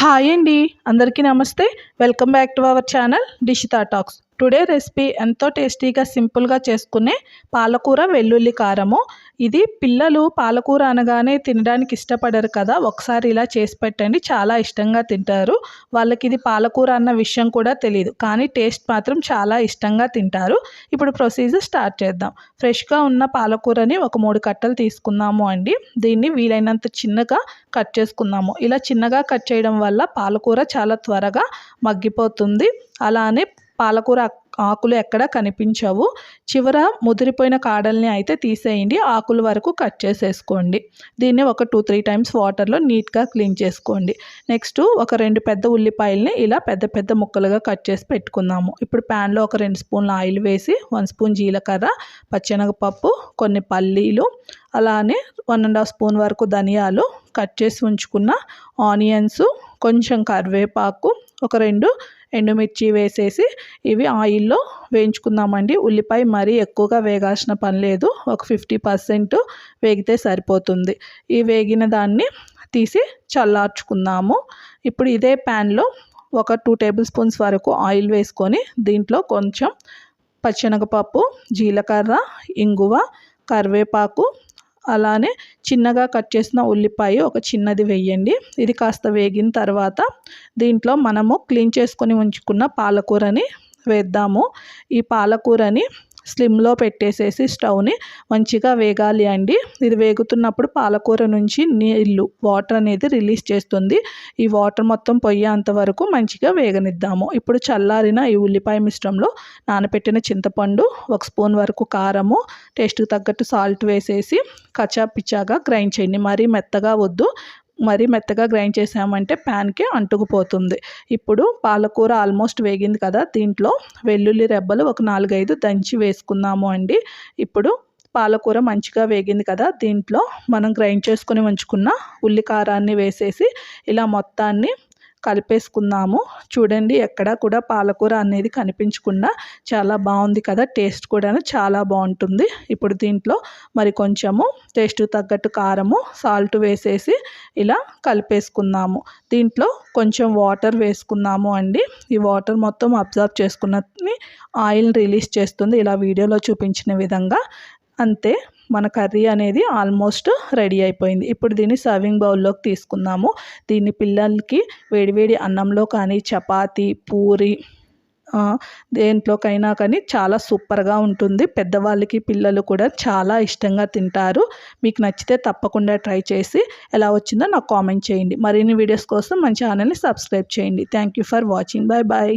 Hi అండి. అందరికీ నమస్తే. Welcome back to our channel Dishita talks. Today recipe ఎంతో టేస్టీగా సింపుల్గా చేసుకునే పాలకూర వెల్లుల్లి కారము. ఇది పిల్లలు పాలకూర అనగానే తినడానికి ఇష్టపడరు కదా ఒకసారి ఇలా చేసి పెట్టండి చాలా ఇష్టంగా తింటారు. వాళ్ళకి ఇది పాలకూర అన్న విషయం కూడా తెలియదు కానీ టేస్ట్ మాత్రం చాలా ఇష్టంగా తింటారు. ఇప్పుడు ప్రొసీజర్ స్టార్ట్ చేద్దాం. ఫ్రెష్గా ఉన్న పాలకూరని ఒక మూడు కట్టలు తీసుకుందాము అండి. దీన్ని వీలైనంత చిన్నగా కట్ చేసుకుందాము. ఇలా చిన్నగా కట్ చేయడం వల్ల పాలకూర చాలా త్వరగా మగ్గిపోతుంది. అలానే పాలకూర ఆకులు ఎక్కడ కనిపించవు. చివర ముదిరిపోయిన కాడల్ని అయితే తీసేయండి. ఆకుల వరకు కట్ చేసేసుకోండి. దీన్ని ఒక టూ త్రీ టైమ్స్ వాటర్లో నీట్గా క్లీన్ చేసుకోండి. నెక్స్ట్ ఒక రెండు పెద్ద ఉల్లిపాయల్ని ఇలా పెద్ద పెద్ద ముక్కలుగా కట్ చేసి పెట్టుకుందాము. ఇప్పుడు ప్యాన్లో ఒక రెండు స్పూన్ల ఆయిల్ వేసి వన్ స్పూన్ జీలకర్ర పచ్చెనగపప్పు కొన్ని పల్లీలు అలానే వన్ అండ్ హాఫ్ స్పూన్ వరకు ధనియాలు కట్ చేసి ఉంచుకున్న ఆనియన్స్ కొంచెం కరివేపాకు ఒక రెండు ఎండుమిర్చి వేసేసి ఇవి ఆయిల్లో వేయించుకుందామండి. ఉల్లిపాయ మరీ ఎక్కువగా వేగాల్సిన పని లేదు. ఒక ఫిఫ్టీ పర్సెంట్ వేగితే సరిపోతుంది. ఈ వేగిన దాన్ని తీసి చల్లార్చుకుందాము. ఇప్పుడు ఇదే ప్యాన్లో ఒక టూ టేబుల్ స్పూన్స్ వరకు ఆయిల్ వేసుకొని దీంట్లో కొంచెం పచ్చెనగపప్పు జీలకర్ర ఇంగువ కరివేపాకు అలానే చిన్నగా కట్ చేసిన ఉల్లిపాయ ఒక చిన్నది వేయండి. ఇది కాస్త వేగిన తర్వాత దీంట్లో మనము క్లీన్ చేసుకొని ఉంచుకున్న పాలకూరని వేద్దాము. ఈ పాలకూరని స్లిమ్లో పెట్టేసేసి స్టవ్ని మంచిగా వేగాలి అండి. ఇది వేగుతున్నప్పుడు పాలకూర నుంచి నీళ్ళు వాటర్ అనేది రిలీజ్ చేస్తుంది. ఈ వాటర్ మొత్తం పొయ్యేంత వరకు మంచిగా వేగనిద్దాము. ఇప్పుడు చల్లారిన ఈ ఉల్లిపాయ మిశ్రమంలో నానబెట్టిన చింతపండు ఒక స్పూన్ వరకు కారము టేస్ట్కి తగ్గట్టు సాల్ట్ వేసేసి కచా పిచ్చాగా గ్రైండ్ చేయండి. మరీ మెత్తగా వద్దు. మరీ మెత్తగా గ్రైండ్ చేసామంటే ప్యాన్కి అంటుకుపోతుంది. ఇప్పుడు పాలకూర ఆల్మోస్ట్ వేగింది కదా దీంట్లో వెల్లుల్లి రెబ్బలు ఒక నాలుగైదు దంచి వేసుకుందాము అండి. ఇప్పుడు పాలకూర మంచిగా వేగింది కదా దీంట్లో మనం గ్రైండ్ చేసుకొని ఉంచుకున్న ఉల్లికారాన్ని వేసేసి ఇలా మొత్తాన్ని కలిపేసుకుందాము. చూడండి ఎక్కడా కూడా పాలకూర అనేది కనిపించకుండా చాలా బాగుంది కదా టేస్ట్ కూడా చాలా బాగుంటుంది. ఇప్పుడు దీంట్లో మరి కొంచెము టేస్ట్ తగ్గట్టు కారము సాల్ట్ వేసేసి ఇలా కలిపేసుకుందాము. దీంట్లో కొంచెం వాటర్ వేసుకుందాము అండి. ఈ వాటర్ మొత్తం అబ్జర్వ్ చేసుకున్నది ఆయిల్ రిలీజ్ చేస్తుంది. ఇలా వీడియోలో చూపించిన విధంగా. అంతే. మన కర్రీ అనేది ఆల్మోస్ట్ రెడీ అయిపోయింది. ఇప్పుడు దీన్ని సర్వింగ్ బౌల్లోకి తీసుకుందాము. దీన్ని పిల్లలకి వేడివేడి అన్నంలో కానీ చపాతి పూరి దేంట్లోకైనా కానీ చాలా సూపర్గా ఉంటుంది. పెద్దవాళ్ళకి పిల్లలు కూడా చాలా ఇష్టంగా తింటారు. మీకు నచ్చితే తప్పకుండా ట్రై చేసి ఎలా వచ్చిందో నాకు కామెంట్ చేయండి. మరిన్ని వీడియోస్ కోసం మన ఛానల్ని సబ్స్క్రైబ్ చేయండి. Thank you for watching. Bye bye